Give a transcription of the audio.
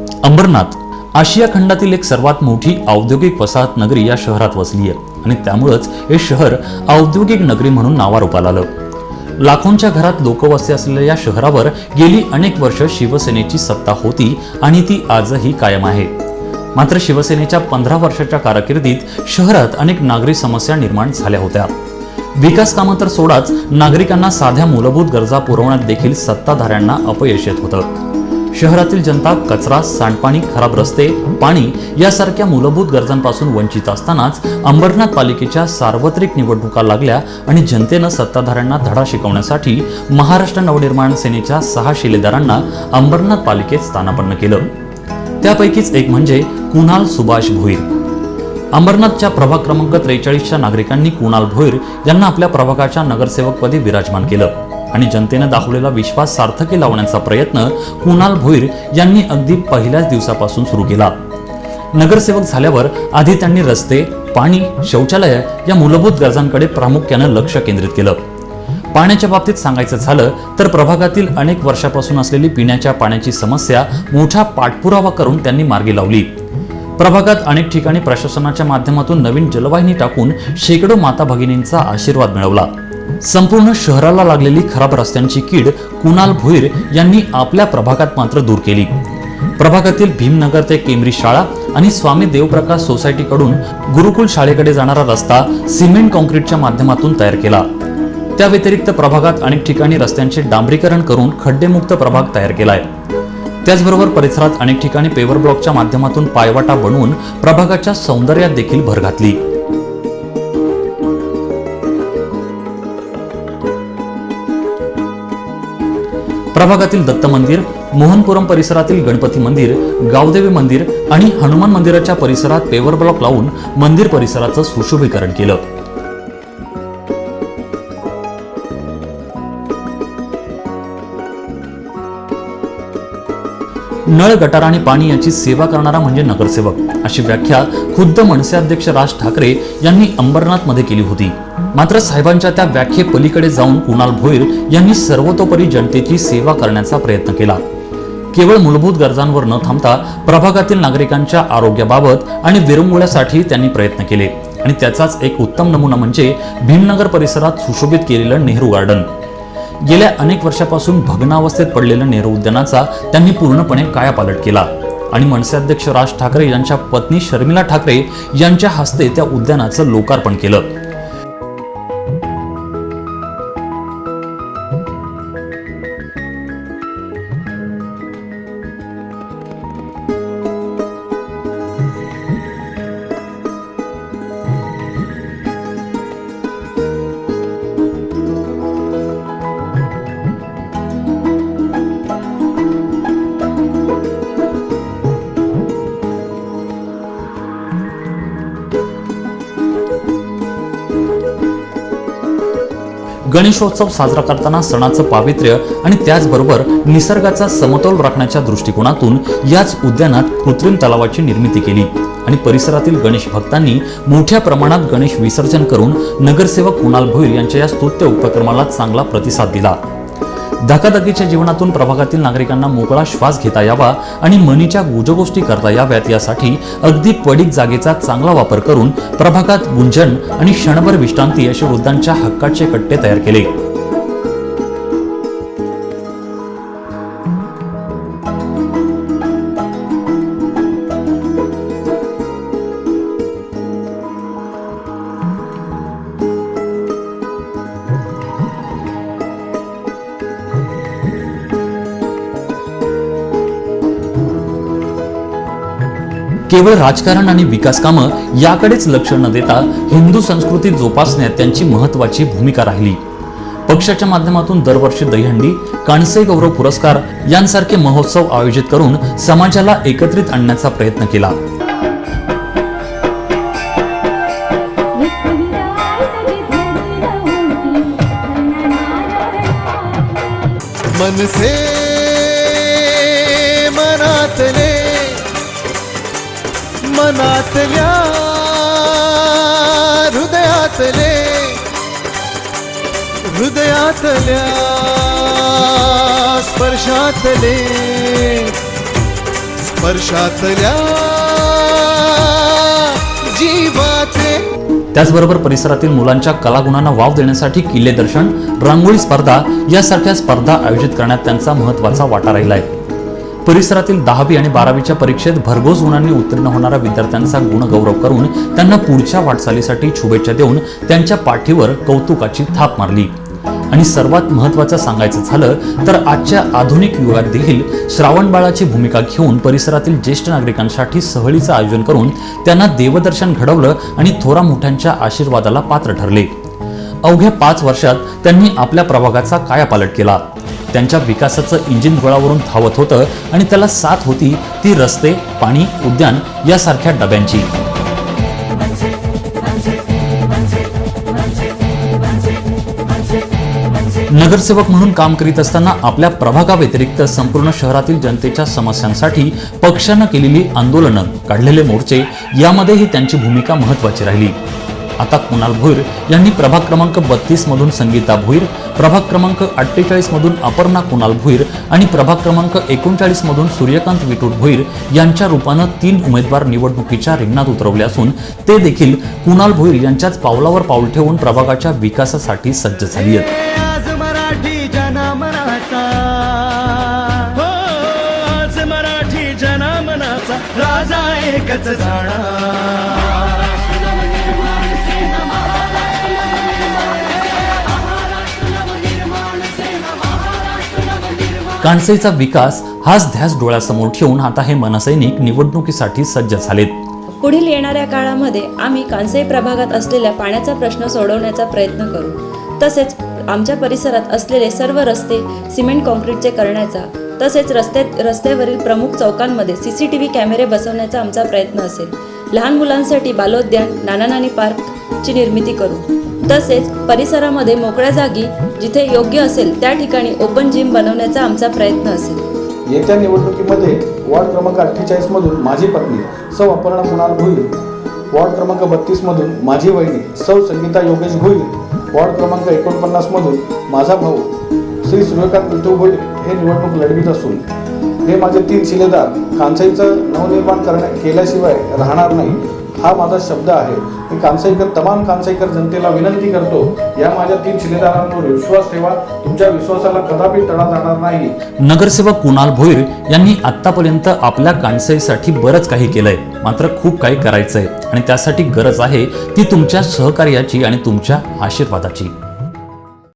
अंबरनाथ आशिया खंडातील एक सर्वात मोठी औद्योगिक वसाहत नगरी या शहरात वसली आहे आणि त्यामुळंच हे शहर औद्योगिक नगरी म्हणून नावारूपाला आलं. लाखोंच्या घरात लोकवस्ती असलेल्या या शहरावर गेली अनेक वर्ष शिवसेनेची सत्ता होती आणि ती आजही कायम आहे. मात्र शिवसेनेच्या पंधरा वर्षाच्या कारकिर्दीत शहरात अनेक नागरी समस्या निर्माण झाल्या होत्या. विकास कामं तर सोडाच नागरिकांना साध्या मूलभूत गरजा पुरवण्यात देखील सत्ताधाऱ्यांना अपयश येत होतं. शहरातील जनता कचरा सांडपाणी खराब रस्ते पाणी यासारख्या मूलभूत गरजांपासून वंचित असतानाच अंबरनाथ पालिकेच्या सार्वत्रिक निवडणुका लागल्या आणि जनतेनं सत्ताधाऱ्यांना धडा शिकवण्यासाठी महाराष्ट्र नवनिर्माण सेनेच्या सहा शिलेदारांना अंबरनाथ पालिकेत स्थानापन्न केलं. त्यापैकीच एक म्हणजे कुणाल सुभाष भोईर. अंबरनाथच्या प्रभाग क्रमांक त्रेचाळीसच्या नागरिकांनी कुणाल भोईर यांना आपल्या प्रभागाच्या नगरसेवकपदी विराजमान केलं. आणि जनतेनं दाखवलेला विश्वास सार्थकी लावण्याचा प्रयत्न कुणाल भोईर यांनी अगदी पहिल्याच दिवसापासून सुरू केला. नगरसेवक झाल्यावर आधी त्यांनी रस्ते पाणी शौचालय या मूलभूत गरजांकडे प्रामुख्यानं लक्ष केंद्रित केलं. पाण्याच्या बाबतीत सांगायचं झालं तर प्रभागातील अनेक वर्षापासून असलेली पिण्याच्या पाण्याची समस्या मोठा पाठपुरावा करून त्यांनी मार्गी लावली. प्रभागात अनेक ठिकाणी प्रशासनाच्या माध्यमातून नवीन जलवाहिनी टाकून शेकडो माता भगिनींचा आशीर्वाद मिळवला. संपूर्ण शहराला लागलेली खराब रस्त्यांची कीड कुणाल भुईर यांनी आपल्या प्रभागात मात्र दूर केली. प्रभागातील भीमनगर ते केंब्री शाळा आणि स्वामी देवप्रकाश सोसायटीकडून गुरुकुल शाळेकडे जाणारा रस्ता सिमेंट कॉन्क्रीटच्या माध्यमातून तयार केला. त्या व्यतिरिक्त प्रभागात अनेक ठिकाणी रस्त्यांचे डांबरीकरण करून खड्डेमुक्त प्रभाग तयार केलाय. त्याचबरोबर परिसरात अनेक ठिकाणी पेवर ब्लॉकच्या माध्यमातून पायवाटा बनवून प्रभागाच्या सौंदर्यात देखील भर घातली. प्रभागातील दत्त मंदिर मोहनपुरम परिसरातील गणपती मंदिर गावदेवी मंदिर आणि हनुमान मंदिराच्या परिसरात पेवर ब्लॉक लावून मंदिर परिसराचं सुशोभीकरण केलं. नळ गटार आणि पाणी याची सेवा करणारा म्हणजे नगरसेवक. अशी व्याख्या खुद्द मनसे अध्यक्ष राज ठाकरे यांनी अंबरनाथमध्ये केली होती. मात्र साहेबांच्या त्या व्याख्येपलीकडे जाऊन कुणाल भोईर यांनी सर्वतोपरी जनतेची सेवा करण्याचा प्रयत्न केला. केवळ मूलभूत गरजांवर न थांबता प्रभागातील नागरिकांच्या आरोग्याबाबत आणि विरंगुळ्यासाठी त्यांनी प्रयत्न केले. आणि त्याचाच एक उत्तम नमुना म्हणजे भीमनगर परिसरात सुशोभित केलेलं नेहरू गार्डन. गेल्या अनेक वर्षापासून भग्नावस्थेत पडलेल्या नेहरू उद्यानाचा त्यांनी पूर्णपणे कायापालट केला. आणि मनसे अध्यक्ष राज ठाकरे यांच्या पत्नी शर्मिला ठाकरे यांच्या हस्ते त्या उद्यानाचं लोकार्पण केलं. गणेशोत्सव साजरा करताना सणाचं पावित्र्य आणि त्याचबरोबर निसर्गाचा समतोल राखण्याच्या दृष्टिकोनातून याच उद्यानात कृत्रिम तलावाची निर्मिती केली. आणि परिसरातील गणेश भक्तांनी मोठ्या प्रमाणात गणेश विसर्जन करून नगरसेवक कुणाल भोईर यांच्या या स्तुत्य उपक्रमाला चांगला प्रतिसाद दिला. धकाधकीच्या जीवनातून प्रभागातील नागरिकांना मोकळा श्वास घेता यावा आणि मनीच्या गुजगोष्टी करता याव्यात यासाठी अगदी पडीक जागेचा चांगला वापर करून प्रभागात गुंजन आणि क्षणभर विश्रांती असे वृद्धांच्या हक्काचे कट्टे तयार केले. केवळ राजकारण आणि विकास कामं याकडेच लक्ष न देता हिंदू संस्कृती जोपासण्यात त्यांची महत्वाची भूमिका राहिली. पक्षाच्या माध्यमातून दरवर्षी दहीहंडी काणसे गौरव पुरस्कार यांसारखे महोत्सव आयोजित करून समाजाला एकत्रित आणण्याचा प्रयत्न केला. मनसे मनातले मनातल्या हृदयातले हृदयातल्या स्पर्शातले स्पर्शातल्या जीवाचे. त्याचबरोबर परिसरातील मुलांच्या कलागुणांना वाव देण्यासाठी किल्ले दर्शन रांगोळी स्पर्धा यासारख्या स्पर्धा आयोजित करण्यात त्यांचा महत्त्वाचा वाटा राहिला आहे परिसरातील दहावी आणि बारावीच्या परीक्षेत भरघोस गुणांनी उत्तीर्ण होणाऱ्या विद्यार्थ्यांचा गुणगौरव करून त्यांना पुढच्या वाटचालीसाठी शुभेच्छा देऊन त्यांच्या पाठीवर कौतुकाची थाप मारली. आणि सर्वात महत्त्वाचं सांगायचं झालं तर आजच्या आधुनिक युगात देखील श्रावण बाळाची भूमिका घेऊन परिसरातील ज्येष्ठ नागरिकांसाठी सहलीचं आयोजन करून त्यांना देवदर्शन घडवलं आणि थोरा मोठ्यांच्या आशीर्वादाला पात्र ठरले. अवघ्या पाच वर्षात त्यांनी आपल्या प्रभागाचा कायापालट केला. त्यांच्या विकासाचं इंजिन रुळावरून धावत होतं आणि त्याला साथ होती ती रस्ते पाणी उद्यान यासारख्या डब्यांची. नगरसेवक म्हणून काम करीत असताना आपल्या प्रभागाव्यतिरिक्त संपूर्ण शहरातील जनतेच्या समस्यांसाठी पक्षानं केलेली आंदोलनं काढलेले मोर्चे यामध्येही त्यांची भूमिका महत्वाची राहिली. आता कुणाल भोईर यांनी प्रभाग क्रमांक बत्तीस मधून संगीता भोईर प्रभाग क्रमांक अठ्ठेचाळीस मधून अपर्णा कुणाल भोईर आणि प्रभाग क्रमांक एकोणचाळीस मधून सूर्यकांत विटूर भोईर यांच्या रूपानं तीन उमेदवार निवडणुकीच्या रिंगणात उतरवले असून ते देखील कुणाल भोईर यांच्याच पावलावर पाऊल ठेवून प्रभागाच्या विकासासाठी सज्ज झाली आहेत. हो, राजा एकच जाणा कांसईचा विकास हाच ध्यास डोळ्यासमोर ठेवून आता हे मनसैनिक निवडणुकीसाठी सज्ज झालेत. पुढील येणाऱ्या काळामध्ये आम्ही कांसई प्रभागात असलेल्या पाण्याचा प्रश्न सोडवण्याचा प्रयत्न करू. तसेच आमच्या परिसरात असलेले सर्व रस्ते सिमेंट कॉन्क्रीटचे करण्याचा तसेच रस्ते रस्त्यावरील प्रमुख चौकांमध्ये सी सी टी व्ही कॅमेरे बसवण्याचा आमचा प्रयत्न असेल. लहान मुलांसाठी बालोद्यान नाना नानी पार्कची निर्मिती करू. तसेच परिसरामध्ये मोकळ्या जागी जिथे योग्य असेल त्या ठिकाणी ओपन जिम बनवण्याचा आमचा प्रयत्न असेल. येत्या निवडणुकीमध्ये वॉर्ड क्रमांक अठ्ठेचाळीस मधून माझी पत्नी सौ अपर्णा कुणाल भोईर वॉर्ड क्रमांक बत्तीस मधून माझी वहिनी सौ संगीता योगेश भोईर वॉर्ड क्रमांक एकोणपन्नास मधून माझा भाऊ श्री सूर्यकांत विठू भोईर हे निवडणूक लढवित असून हे माझे तीन शिलेदार कांसाईचं नवनिर्माण करण्या केल्याशिवाय राहणार नाही हा माझा शब्द आहे. मी कांसाईकर तमाम कांसाईकर जनतेला विनंती करतो या माझ्या तीन शिलेदारांवर विश्वास ठेवा. तुमच्या विश्वासाला कदापि तडा जाणार नाही. नगरसेवक कुणाल भोईर यांनी आतापर्यंत आपल्या कांसाईसाठी बरंच काही केलंय. मात्र खूप काही करायचंय. आणि त्यासाठी गरज आहे ती तुमच्या सहकार्याची आणि तुमच्या आशीर्वादाची.